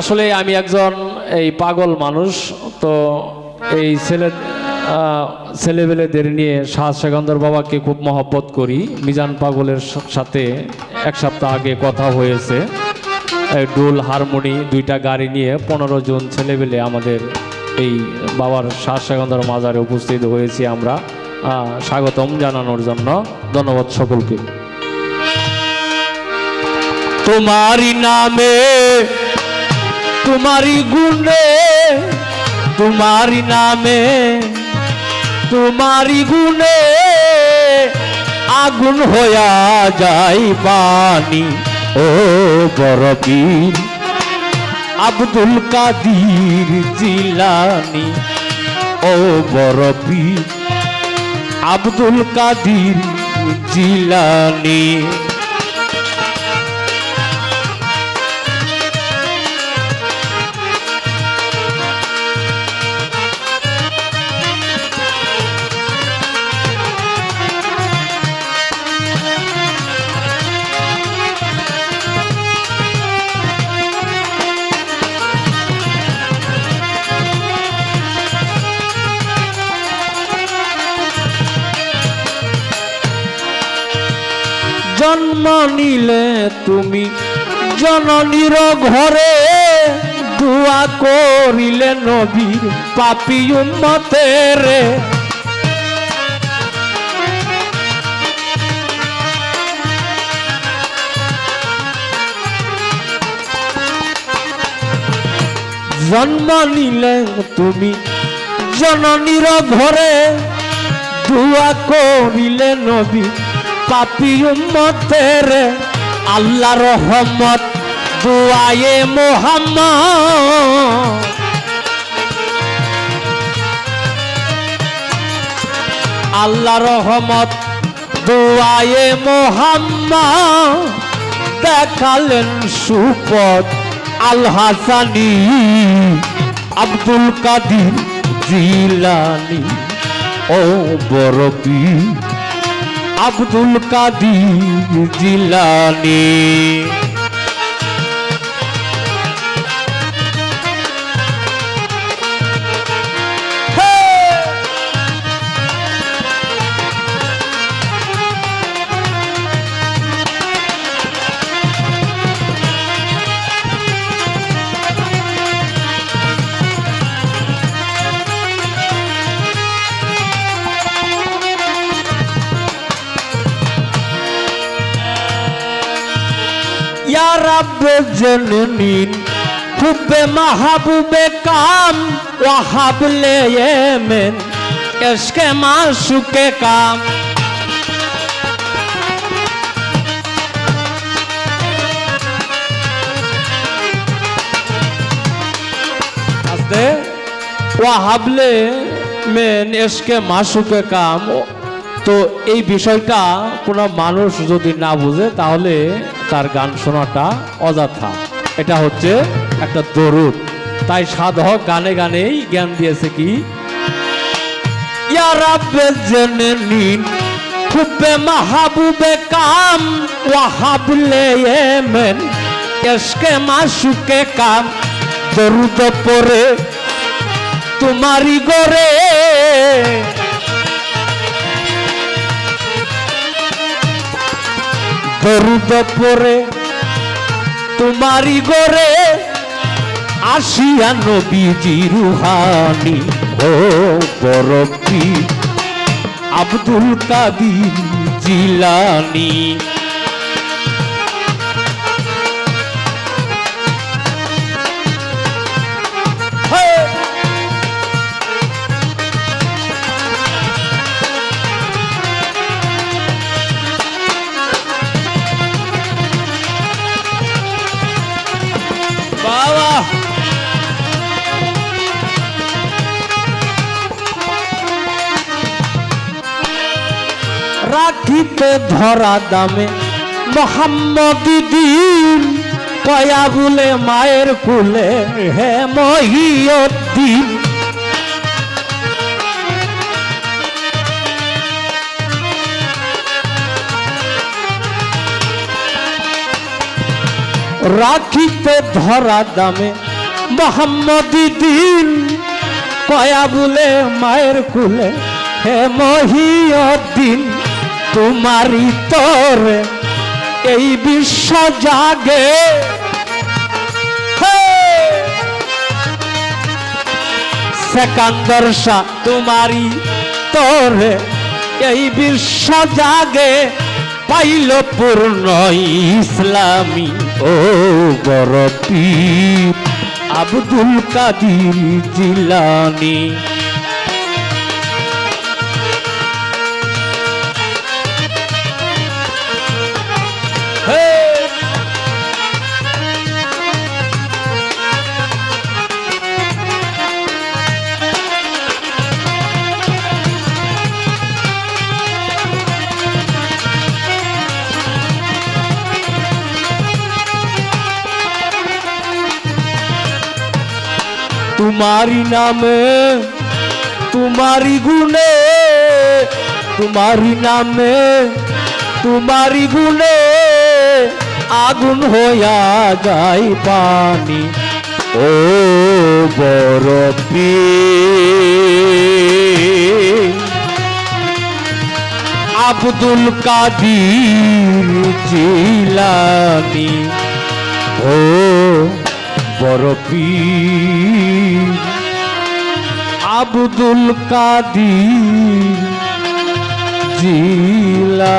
আসলে আমি একজন এই পাগল মানুষ, তো এই ছেলে ছেলেবেলেদের নিয়ে শাহ সেগন্দর বাবাকে খুব মহব্বত করি। মিজান পাগলের সাথে এক সপ্তাহ আগে কথা হয়েছে। ডোল হারমোনি দুইটা গাড়ি নিয়ে পনেরো জন ছেলেবেলে আমাদের এই বাবার শাহ সেগন্দর মাজারে উপস্থিত হয়েছি আমরা। স্বাগতম জানানোর জন্য। ধন্যবাদ সকলকে। তোমারি নামে তোমারি গুণে তোমারি নামে তোমারি গুণে আগুন হইয়া যায় পানি। ও বরবীর, আব্দুল কাদির জিলানি। ও বরবীর, আব্দুল কাদির জিলানি। জন্ম নিলে তুমি জননীর ঘরে দোয়া করিলে নবীর পাপি উম্মতের। জন্ম নিলে তুমি জননীর ঘরে দোয়া করিলে নবী পাপি উম্মতের আল্লাহ রহমত দুয়ায়ে মোহাম্মদ। আল্লাহ রহমত দুয়ায়ে মোহাম্মদ। দেখালেন Supad Al Hasani, Abdul Qadir Jilani. ও বরবি। আব্দুল কাদির জিলানি ইয়া রাব্বে এসকে মাসুকে কাম আস্তে মেন এসকে মাসুকে কাম। তো এই বিষয়টা কোনো মানুষ যদি না বুঝে, তাহলে তার গান শোনাটা অযথা। এটা হচ্ছে একটা দরুদ। তাই সাধক গানে গানেই জ্ঞান দিয়েছে কি? রাব্বে জননীন হুব্বে মাহবুবে কাম, ওয়াহাবলে ইয়েমেন এসকে মাসুকে কাম। দরুদ পরে তোমারি গরে দরুদ পরে তোমারি গরে আসিয়া নবীজি রুহানি ও বরফি আব্দুল কাদির জিলানি। রাখিতে ধরা দামে মোহাম্মদ দিন কয়া বলে মায়ের কুলে হে মহিয়দ্দিন রাখিতে ধরা দামে মোহাম্মদি দিন কয়া বলে মায়ের কুলে হে মহিয়দ্দিন তোমারই তরে এই বিশ্ব জাগে! সেকান্দর শাহ তোমারই তোরে এই বিশ্ব জাগে। পাইল পূর্ণ ইসলামী, ও বড় পীর আব্দুল কাদির জিলানি। তোমারি নামে তোমারি গুণে তোমারি নামে তোমারি গুণে আগুন হইয়া যাই পানি। ও বরফি আব্দুল কাদির জিলানি। ও বরফি আব্দুল কাদির জিলা।